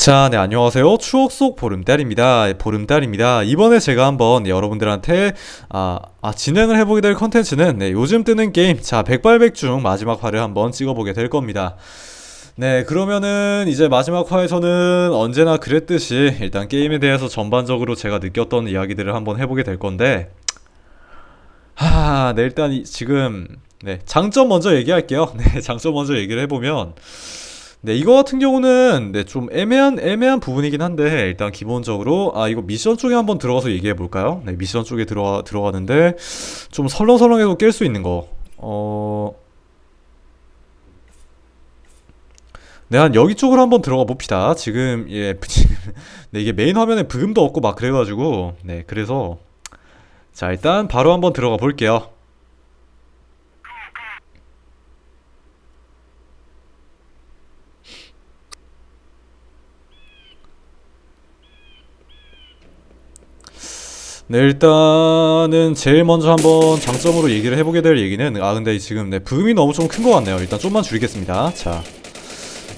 자, 네, 안녕하세요. 추억 속 보름달입니다. 보름달입니다. 이번에 제가 한번 여러분들한테, 아, 아, 진행을 해보게 될 컨텐츠는, 네, 요즘 뜨는 게임, 자, 백발백중 마지막 화를 한번 찍어보게 될 겁니다. 네, 그러면은 이제 마지막 화에서는 언제나 그랬듯이 일단 게임에 대해서 전반적으로 제가 느꼈던 이야기들을 한번 해보게 될 건데, 하, 네, 일단 이- 지금, 네, 장점 먼저 얘기할게요. 네, 장점 먼저 얘기를 해보면, 네, 이거 같은 경우는 네, 좀 애매한 애매한 부분이긴 한데 일단 기본적으로 아 이거 미션 쪽에 한번 들어가서 얘기해 볼까요? 네, 미션 쪽에 들어가 들어가는데 좀 설렁설렁해도 깰수 있는 거. 어 네, 한 여기 쪽으로 한번 들어가 봅시다. 지금 예, 지금 네, 이게 메인 화면에 브금도 없고 막 그래 가지고 네, 그래서 자 일단 바로 한번 들어가 볼게요. 네, 일단은 제일 먼저 한번 장점으로 얘기를 해보게 될 얘기는 아 근데 지금 네, 부음이 너무 좀 큰 것 같네요. 일단 좀만 줄이겠습니다. 자,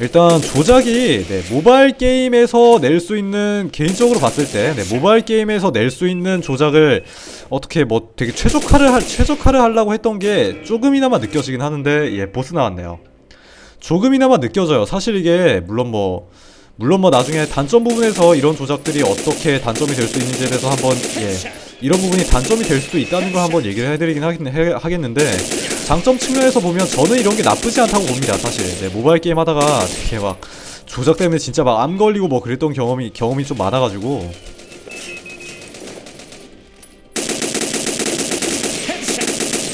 일단 조작이 네, 모바일 게임에서 낼 수 있는 개인적으로 봤을 때 네, 모바일 게임에서 낼 수 있는 조작을 어떻게 뭐 되게 최적화를 할 최적화를 하려고 했던 게 조금이나마 느껴지긴 하는데 예 보스 나왔네요. 조금이나마 느껴져요. 사실 이게 물론 뭐 물론 뭐 나중에 단점 부분에서 이런 조작들이 어떻게 단점이 될 수 있는지에 대해서 한번 예 이런 부분이 단점이 될 수도 있다는 걸 한번 얘기를 해드리긴 하겠, 해, 하겠 는데 장점 측면에서 보면 저는 이런 게 나쁘지 않다고 봅니다 사실 네, 모바일 게임 하다가 되게 막 조작 때문에 진짜 막 암 걸리고 뭐 그랬던 경험이 경험이 좀 많아가지고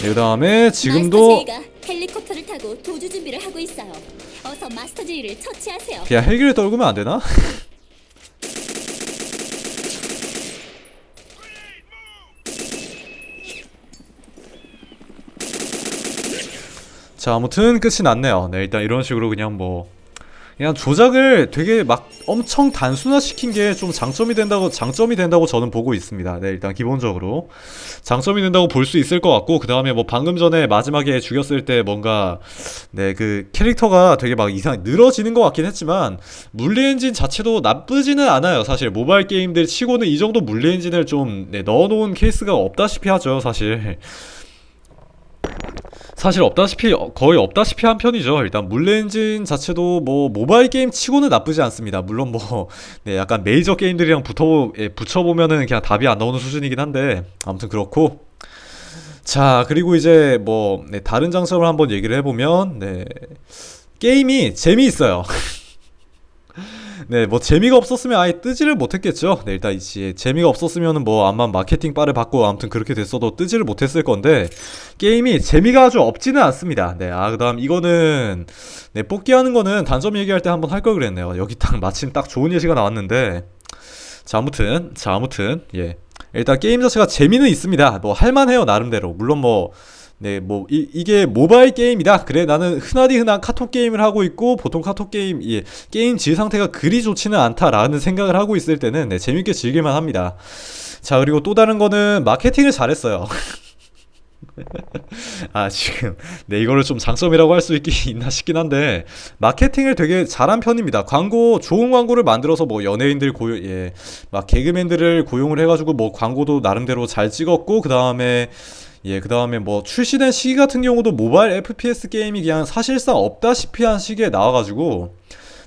네, 그 다음에 지금도 마스터 제이가 헬리콥터를 타고 도주 준비를 하고 있어요. 어서 마스터 제이를 처치하세요. 그냥 헬기를 떨구면 안 되나? 자, 아무튼 끝이 났네요. 네, 일단 이런 식으로 그냥 뭐 그냥 조작을 되게 막 엄청 단순화시킨 게 좀 장점이 된다고 장점이 된다고 저는 보고 있습니다. 네, 일단 기본적으로 장점이 된다고 볼 수 있을 것 같고 그 다음에 뭐 방금 전에 마지막에 죽였을 때 뭔가 네, 그 캐릭터가 되게 막 이상 늘어지는 것 같긴 했지만 물리 엔진 자체도 나쁘지는 않아요. 사실 모바일 게임들 치고는 이 정도 물리 엔진을 좀 네, 넣어놓은 케이스가 없다시피 하죠. 사실. 사실 없다시피 어, 거의 없다시피 한 편이죠. 일단 물리 엔진 자체도 뭐 모바일 게임 치고는 나쁘지 않습니다. 물론 뭐 네, 약간 메이저 게임들이랑 붙어 예, 붙여 보면은 그냥 답이 안 나오는 수준이긴 한데 아무튼 그렇고 자 그리고 이제 뭐 네, 다른 장점을 한번 얘기를 해보면 네 게임이 재미있어요. 네, 뭐 재미가 없었으면 아예 뜨지를 못했겠죠. 네, 일단 이제 재미가 없었으면은 뭐 아마 마케팅 바를 받고 아무튼 그렇게 됐어도 뜨지를 못했을 건데 게임이 재미가 아주 없지는 않습니다. 네, 아 그다음 이거는 네 뽑기 하는 거는 단점 얘기할 때 한번 할 걸 그랬네요. 여기 딱 마침 딱 좋은 예시가 나왔는데 자 아무튼 자 아무튼 예 일단 게임 자체가 재미는 있습니다. 뭐 할만해요 나름대로 물론 뭐 네, 뭐, 이, 이게 모바일 게임이다. 그래, 나는 흔하디 흔한 카톡 게임을 하고 있고, 보통 카톡 게임, 예, 게임 질 상태가 그리 좋지는 않다라는 생각을 하고 있을 때는, 네, 재밌게 즐길만 합니다. 자, 그리고 또 다른 거는 마케팅을 잘했어요. 아, 지금, 네, 이거를 좀 장점이라고 할수 있나 싶긴 한데, 마케팅을 되게 잘한 편입니다. 광고, 좋은 광고를 만들어서 뭐 연예인들 고용, 예, 막 개그맨들을 고용을 해가지고 뭐 광고도 나름대로 잘 찍었고, 그 다음에, 예, 그 다음에 뭐 출시된 시기 같은 경우도 모바일 FPS 게임이 그냥 사실상 없다시피 한 시기에 나와가지고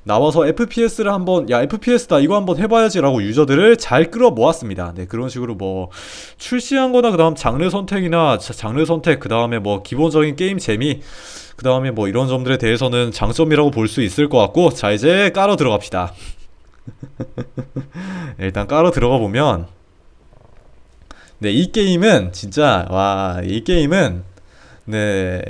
나와서 FPS를 한번 야 FPS다 이거 한번 해봐야지라고 유저들을 잘 끌어 모았습니다. 네 그런 식으로 뭐 출시한 거나 그 다음 장르 선택이나 자- 장르 선택 그 다음에 뭐 기본적인 게임 재미 그 다음에 뭐 이런 점들에 대해서는 장점이라고 볼 수 있을 것 같고 자 이제 깔아 들어갑시다. 네, 일단 깔아 들어가 보면 네, 이 게임은 진짜 와, 이 게임은 네.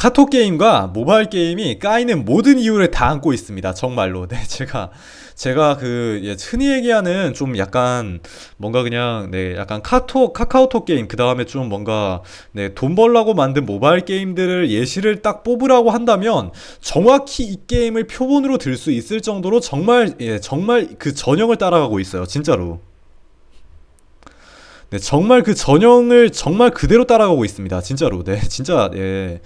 카톡 게임과 모바일 게임이 까이는 모든 이유를 다 안고 있습니다. 정말로. 네, 제가 제가 그 예, 흔히 얘기하는 좀 약간 뭔가 그냥 네, 약간 카톡 카카오톡 게임 그다음에 좀 뭔가 네, 돈 벌라고 만든 모바일 게임들을 예시를 딱 뽑으라고 한다면 정확히 이 게임을 표본으로 들 수 있을 정도로 정말 예, 정말 그 전형을 따라가고 있어요. 진짜로. 네, 정말 그 전형을 정말 그대로 따라가고 있습니다. 진짜로. 네, 진짜, 예.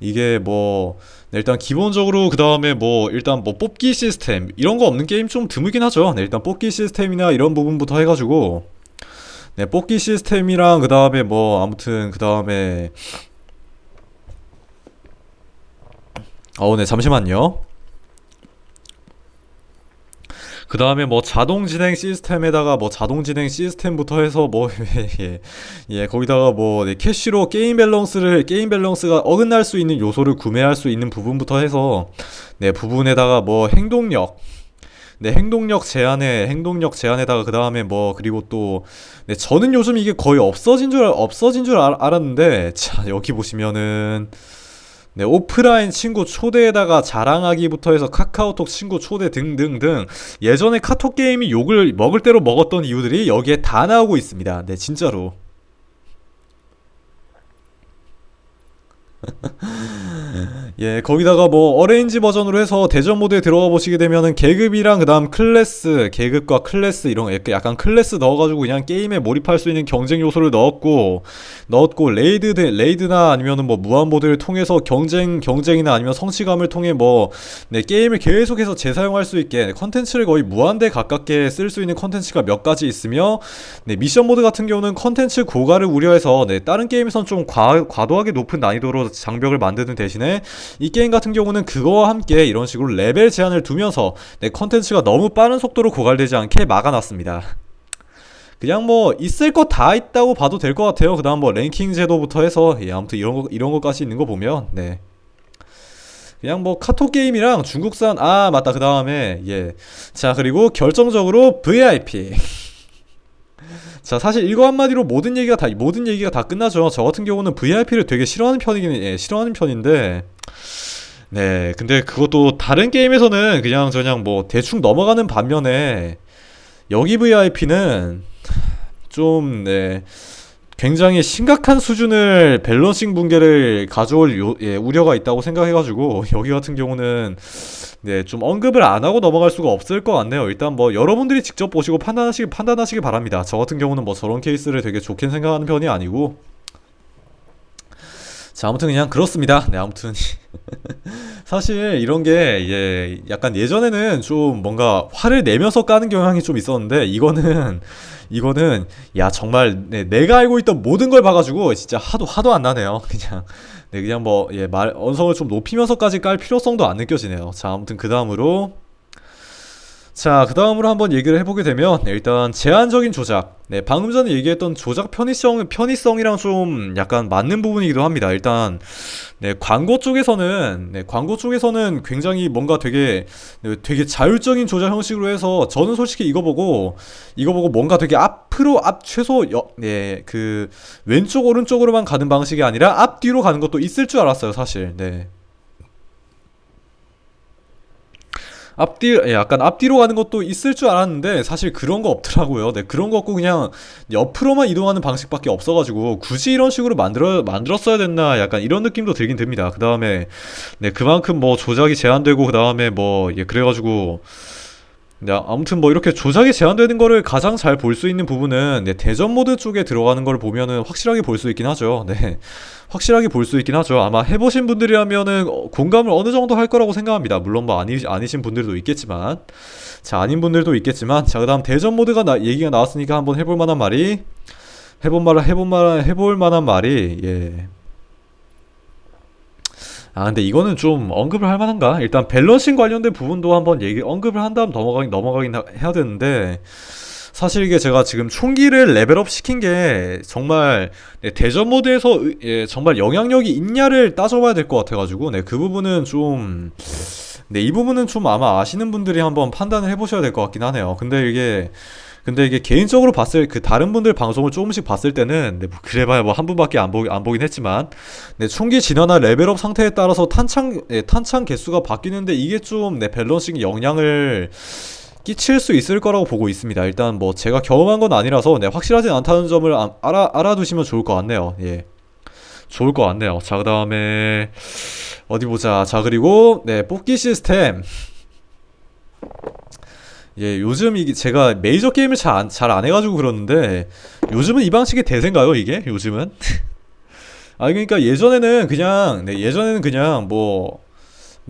이게 뭐, 네, 일단 기본적으로 그 다음에 뭐, 일단 뭐 뽑기 시스템, 이런 거 없는 게임 좀 드물긴 하죠. 네, 일단 뽑기 시스템이나 이런 부분부터 해가지고, 네, 뽑기 시스템이랑 그 다음에 뭐, 아무튼 그 다음에, 어, 네, 잠시만요. 그 다음에 뭐 자동 진행 시스템에다가 뭐 자동 진행 시스템부터 해서 뭐 예, 예 거기다가 뭐 네, 캐시로 게임 밸런스를 게임 밸런스가 어긋날 수 있는 요소를 구매할 수 있는 부분부터 해서 네 부분에다가 뭐 행동력 네 행동력 제한에 행동력 제한에다가 그 다음에 뭐 그리고 또 네, 저는 요즘 이게 거의 없어진 줄 없어진 줄 알, 알았는데 자 여기 보시면은 네, 오프라인 친구 초대에다가 자랑하기부터 해서 카카오톡 친구 초대 등등등 예전에 카톡 게임이 욕을 먹을 대로 먹었던 이유들이 여기에 다 나오고 있습니다. 네, 진짜로. 예, 거기다가 뭐 어레인지 버전으로 해서 대전 모드에 들어가 보시게 되면은 계급이랑 그다음 클래스, 계급과 클래스 이런 약간- 클래스 넣어 가지고 그냥 게임에 몰입할 수 있는 경쟁 요소를 넣었고 넣었고 레이드 대 레이드나 아니면은 뭐 무한 모드를 통해서 경쟁 경쟁이나 아니면 성취감을 통해 뭐 네, 게임을 계속해서 재사용할 수 있게 컨텐츠를 거의 무한대 가깝게 쓸 수 있는 컨텐츠가 몇 가지 있으며 네, 미션 모드 같은 경우는 컨텐츠 고가를 우려해서 네, 다른 게임에선 좀 과, 과도하게 높은 난이도로 장벽을 만드는 대신에 이 게임 같은 경우는 그거와 함께 이런 식으로 레벨 제한을 두면서 네, 컨텐츠가 너무 빠른 속도로 고갈되지 않게 막아놨습니다. 그냥 뭐 있을 거 다 있다고 봐도 될 것 같아요. 그다음 뭐 랭킹 제도부터 해서 예, 아무튼 이런 거 이런 것까지 있는 거 보면 네. 그냥 뭐 카톡 게임이랑 중국산 아 맞다 그 다음에 예. 자 그리고 결정적으로 VIP. 자 사실 이거 한마디로 모든 얘기가 다 모든 얘기가 다 끝나죠. 저 같은 경우는 VIP를 되게 싫어하는 편이긴 예, 싫어하는 편인데 네 근데 그것도 다른 게임에서는 그냥 저냥 뭐 대충 넘어가는 반면에 여기 VIP는 좀 네. 굉장히 심각한 수준을 밸런싱 붕괴를 가져올 요- 예, 우려가 있다고 생각해가지고 여기 같은 경우는 네, 좀 언급을 안 하고 넘어갈 수가 없을 것 같네요. 일단 뭐 여러분들이 직접 보시고 판단하시기 판단하시기 바랍니다. 저 같은 경우는 뭐 저런 케이스를 되게 좋게 생각하는 편이 아니고 자 아무튼 그냥 그렇습니다. 네 아무튼 사실 이런 게 예, 약간 예전에는 좀 뭔가 화를 내면서 까는 경향이 좀 있었는데 이거는 이거는 야 정말 네, 내가 알고 있던 모든 걸 봐가지고 진짜 하도 하도 안 나네요. 그냥 네 그냥 뭐예말 언성을 좀 높이면서까지 깔 필요성도 안 느껴지네요. 자 아무튼 그 다음으로 자, 그 다음으로 한번 얘기를 해보게 되면, 네, 일단 제한적인 조작. 네, 방금 전에 얘기했던 조작 편의성, 편의성이랑 좀 약간 맞는 부분이기도 합니다. 일단, 네, 광고 쪽에서는, 네, 광고 쪽에서는 굉장히 뭔가 되게, 네, 되게 자율적인 조작 형식으로 해서, 저는 솔직히 이거 보고, 이거 보고 뭔가 되게 앞으로, 앞, 최소, 여, 네, 그, 왼쪽, 오른쪽으로만 가는 방식이 아니라, 앞뒤로 가는 것도 있을 줄 알았어요, 사실. 네. 앞뒤 예, 약간 앞뒤로 가는 것도 있을 줄 알았는데 사실 그런 거 없더라고요. 네, 그런 거 없고 그냥 옆으로만 이동하는 방식밖에 없어가지고 굳이 이런 식으로 만들어 만들었어야 됐나 약간 이런 느낌도 들긴 듭니다. 그 다음에 네 그만큼 뭐 조작이 제한되고 그 다음에 뭐 예, 그래가지고 네, 아무튼 뭐 이렇게 조작이 제한되는 거를 가장 잘 볼 수 있는 부분은 네, 대전 모드 쪽에 들어가는 걸 보면은 확실하게 볼 수 있긴 하죠. 네. 확실하게 볼 수 있긴 하죠. 아마 해보신 분들이라면은 어, 공감을 어느 정도 할 거라고 생각합니다. 물론 뭐 아니, 아니신 분들도 있겠지만. 자, 아닌 분들도 있겠지만. 자, 그 다음 대전 모드가 나, 얘기가 나왔으니까 한번 해볼 만한 말이. 해본 말, 해본 말, 해볼 만한 말이, 예. 아, 근데 이거는 좀 언급을 할 만한가? 일단 밸런싱 관련된 부분도 한번 얘기, 언급을 한 다음 넘어가긴, 넘어가긴 하- 해야 되는데. 사실 이게 제가 지금 총기를 레벨업 시킨 게 정말 네, 대전 모드에서 의- 예, 정말 영향력이 있냐를 따져봐야 될 것 같아가지고 네, 그 부분은 좀 네, 이 부분은 좀 아마 아시는 분들이 한번 판단을 해보셔야 될 것 같긴 하네요. 근데 이게 근데 이게 개인적으로 봤을 그 다른 분들 방송을 조금씩 봤을 때는 네, 뭐 그래봐야 뭐 한 분밖에 안, 보, 안 보긴 했지만 네, 총기 진화나 레벨업 상태에 따라서 탄창 네, 탄창 개수가 바뀌는데 이게 좀 네, 밸런싱 영향을 끼칠 수 있을 거라고 보고 있습니다. 일단 뭐 제가 경험한 건 아니라서 네, 확실하진 않다는 점을 아- 알아 알아두시면 좋을 것 같네요. 예. 좋을 것 같네요. 자, 그 다음에 어디 보자. 자, 그리고 네, 뽑기 시스템. 예, 요즘 이게 제가 메이저 게임을 잘안잘안 해가지고 그러는데 요즘은 이 방식이 대세인가요, 이게? 요즘은? 아, 그러니까 예전에는 그냥, 네, 예전에는 그냥 뭐,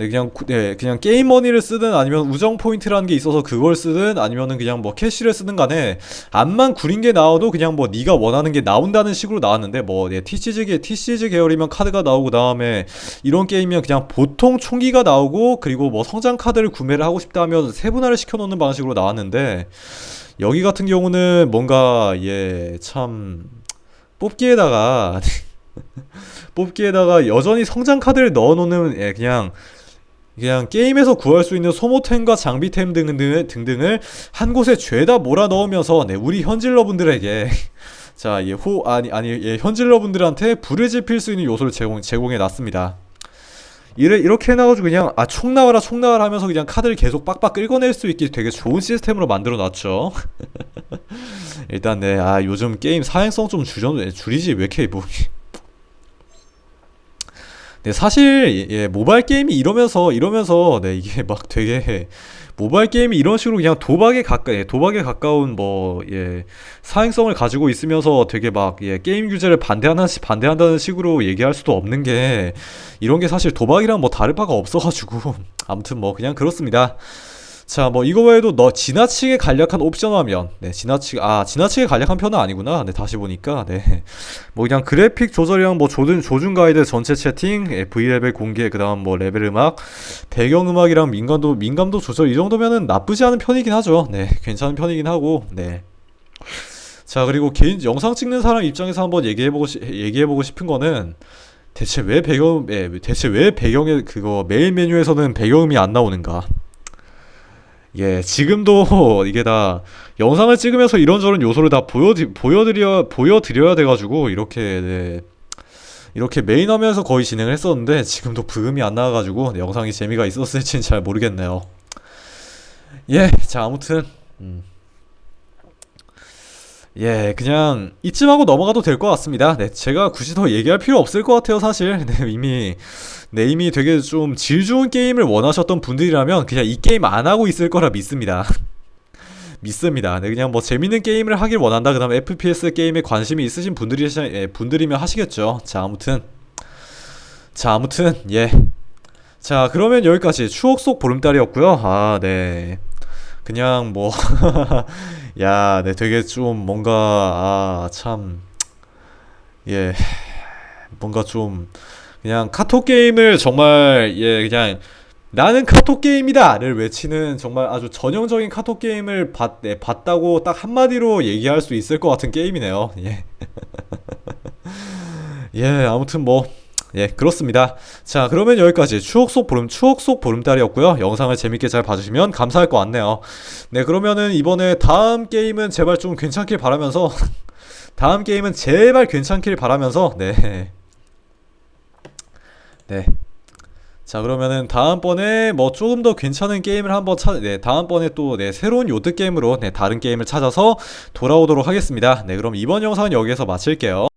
네, 그냥, 구- 네, 그냥 게임 머니를 쓰든 아니면 우정 포인트라는 게 있어서 그걸 쓰든 아니면은 그냥 뭐 캐시를 쓰든 간에 암만 구린 게 나와도 그냥 뭐 네가 원하는 게 나온다는 식으로 나왔는데 뭐 네, TCG 계 TCG 계열이면 카드가 나오고 다음에 이런 게임이면 그냥 보통 총기가 나오고 그리고 뭐 성장 카드를 구매를 하고 싶다 하면 세분화를 시켜 놓는 방식으로 나왔는데 여기 같은 경우는 뭔가 예 참 뽑기에다가 뽑기에다가 여전히 성장 카드를 넣어 놓는 예 그냥 그냥 게임에서 구할 수 있는 소모템과 장비템 등등 등등을 한 곳에 죄다 몰아 넣으면서 네 우리 현질러분들에게 자, 예, 호, 아니, 아니, 예, 현질러분들한테 불을 지필 수 있는 요소를 제공, 제공해 놨습니다. 이래, 이렇게 해놔가지고 그냥, 아, 총 나와라, 총 나와라 하면서 그냥 카드를 계속 빡빡 긁어낼 수 있게 되게 좋은 시스템으로 만들어 놨죠. 일단, 네, 아, 요즘 게임 사행성 좀 줄여, 줄이지, 왜 이렇게, 뭐. 네, 사실, 예, 모바일 게임이 이러면서, 이러면서, 네, 이게 막 되게, 모바일 게임이 이런 식으로 그냥 도박에 가까, 예, 도박에 가까운 뭐, 예, 사행성을 가지고 있으면서 되게 막 예, 게임 규제를 반대하는 시- 반대한다는 식으로 얘기할 수도 없는 게 이런 게 사실 도박이랑 뭐 다를 바가 없어가지고 아무튼 뭐 그냥 그렇습니다. 자, 뭐 이거 외에도 너 지나치게 간략한 옵션 화면, 네, 지나치게 아 지나치게 간략한 편은 아니구나. 네, 다시 보니까 네, 뭐 그냥 그래픽 조절이랑 뭐 조준 조준 가이드 전체 채팅, 예, V 레벨 공개, 그다음 뭐 레벨 음악, 배경 음악이랑 민감도 민감도 조절 이 정도면은 나쁘지 않은 편이긴 하죠. 네, 괜찮은 편이긴 하고, 네. 자 그리고 개인 영상 찍는 사람 입장에서 한번 얘기해 보고 시- 얘기해 보고 싶은 거는 대체 왜 배경 예, 대체 왜 배경에 그거 메인 메뉴에서는 배경음이 안 나오는가? 예, 지금도 이게 다 영상을 찍으면서 이런저런 요소를 다 보여 보여드려 보여드려야 돼가지고 이렇게 네, 이렇게 메인 화면에서 거의 진행을 했었는데 지금도 부음이 안 나와가지고 네, 영상이 재미가 있었을지는 잘 모르겠네요. 예, 자 아무튼 음. 예, 그냥 이쯤 하고 넘어가도 될 것 같습니다. 네, 제가 굳이 더 얘기할 필요 없을 것 같아요, 사실. 네, 이미 네, 이미 되게 좀 질 좋은 게임을 원하셨던 분들이라면 그냥 이 게임 안 하고 있을 거라 믿습니다. 믿습니다. 네, 그냥 뭐 재밌는 게임을 하길 원한다. 그 다음 FPS 게임에 관심이 있으신 분들이 예, 분들이면 하시겠죠. 자, 아무튼 자, 아무튼 예. 자, 그러면 여기까지 추억 속 보름달이었고요. 아, 네. 그냥 뭐 야, 네, 되게 좀 뭔가 아, 참 예. 뭔가 좀 그냥 카톡 게임을 정말 예, 그냥 나는 카톡 게임이다를 외치는 정말 아주 전형적인 카톡 게임을 봤, 네, 봤다고 딱 한마디로 얘기할 수 있을 것 같은 게임이네요. 예. 예, 아무튼 뭐 예, 그렇습니다. 자, 그러면 여기까지 추억 속 보름, 추억 속 보름달이었고요. 영상을 재밌게 잘 봐주시면 감사할 것 같네요. 네, 그러면은 이번에 다음 게임은 제발 좀 괜찮길 바라면서, 다음 게임은 제발 괜찮길 바라면서, 네. 네. 자, 그러면은 다음번에 뭐 조금 더 괜찮은 게임을 한번 찾, 네, 다음번에 또, 네, 새로운 요트 게임으로, 네, 다른 게임을 찾아서 돌아오도록 하겠습니다. 네, 그럼 이번 영상은 여기에서 마칠게요.